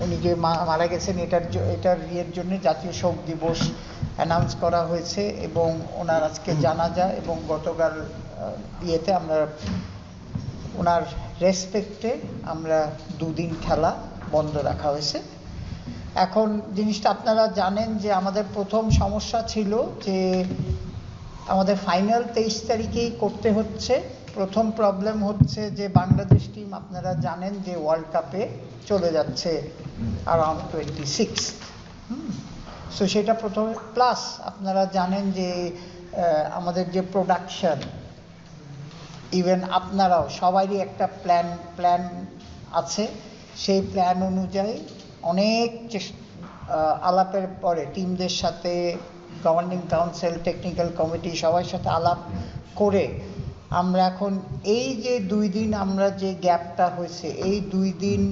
উনি যে মা- মারা গেছেন এটার এটার ইয়ের জন্য জাতীয় শোক দিবস অ্যানাউন্স করা হয়েছে এবং ওনার আজকে জানাজা এবং গতকাল ইয়েতে আমরা ওনার রেসপেক্টে আমরা দুদিন খেলা বন্ধ রাখা হয়েছে। এখন জিনিসটা আপনারা জানেন যে আমাদের প্রথম সমস্যা ছিল যে আমাদের ফাইনাল তেইশ তারিখেই করতে হচ্ছে। প্রথম প্রবলেম হচ্ছে যে বাংলাদেশ টিম আপনারা জানেন যে ওয়ার্ল্ড কাপে চলে যাচ্ছে অ্যারাউন্ড টোয়েন্টি সিক্স সো সেটা প্রথমে প্লাস আপনারা জানেন যে আমাদের যে প্রোডাকশন ইভেন আপনারাও, সবারই একটা প্ল্যান প্ল্যান আছে। সেই প্ল্যান অনুযায়ী অনেক আলাপের পরে টিমদের সাথে গভর্নিং কাউন্সিল টেকনিক্যাল কমিটি সবার সাথে আলাপ করে আমরা এখন এই যে দুই দিন আমরা যে গ্যাপটা হয়েছে, এই দুই দিন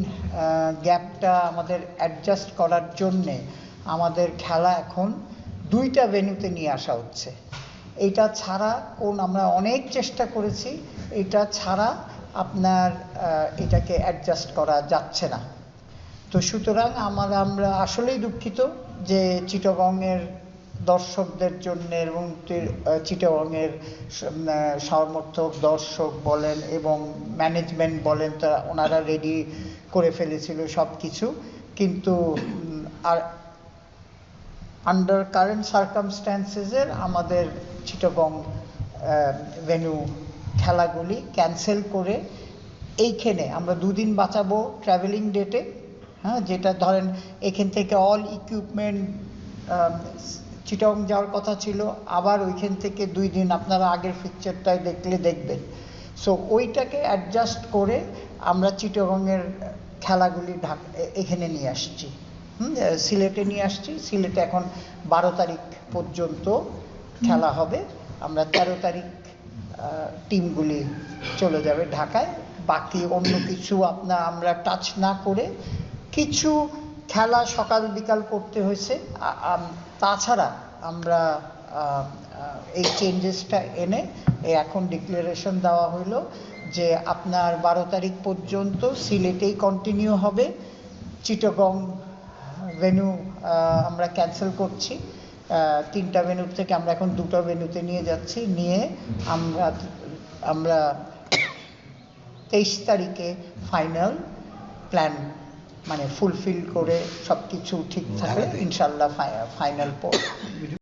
গ্যাপটা আমাদের অ্যাডজাস্ট করার জন্যে আমাদের খেলা এখন দুইটা ভেন্যুতে নিয়ে আসা হচ্ছে। এটা ছাড়া কোন আমরা অনেক চেষ্টা করেছি, এটা ছাড়া আপনার এটাকে অ্যাডজাস্ট করা যাচ্ছে না। তো সুতরাং আমার, আমরা আসলেই দুঃখিত যে চিটগংয়ের দর্শকদের জন্য এবং চিটগংয়ের সমর্থক দর্শক বলেন এবং ম্যানেজমেন্ট বলেন তারা ওনারা রেডি করে ফেলেছিল সব কিছু কিন্তু আর আন্ডার কারেন্ট সার্কামস্ট্যান্সেসের আমাদের চিটগং ভেন্যু খেলাগুলি ক্যান্সেল করে এইখানে আমরা দুদিন বাঁচাবো ট্রাভেলিং ডেটে হ্যাঁ যেটা ধরেন এখান থেকে অল ইকুইপমেন্ট চিটং যাওয়ার কথা ছিল, আবার ওইখান থেকে দুই দিন আপনারা আগের পিকচারটায় দেখলে দেখবেন। সো ওইটাকে অ্যাডজাস্ট করে আমরা চিটগংয়ের খেলাগুলি ঢাক এখানে নিয়ে আসছি। সিলেটে নিয়ে আসছি। সিলেটে এখন বারো তারিখ পর্যন্ত খেলা হবে। আমরা তেরো তারিখ টিমগুলি চলে যাবে ঢাকায়। বাকি অন্য কিছু আপনার আমরা টাচ না করে কিছু খেলা সকাল বিকাল করতে হয়েছে। তাছাড়া আমরা এই চেঞ্জেসটা এনে এখন ডিক্লারেশন দেওয়া হলো যে আপনার বারো তারিখ পর্যন্ত সিলেটেই কন্টিনিউ হবে। চিটগং ভেন্যু আমরা ক্যান্সেল করছি। তিনটা ভেন্যুর থেকে আমরা এখন দুটো ভেন্যুতে নিয়ে যাচ্ছি। নিয়ে আমরা আমরা তেইশ তারিখে ফাইনাল প্ল্যান মানে ফুলফিল করে সব কিছু ঠিক থাকে ইনশাল্লাহ ফাইনাল পর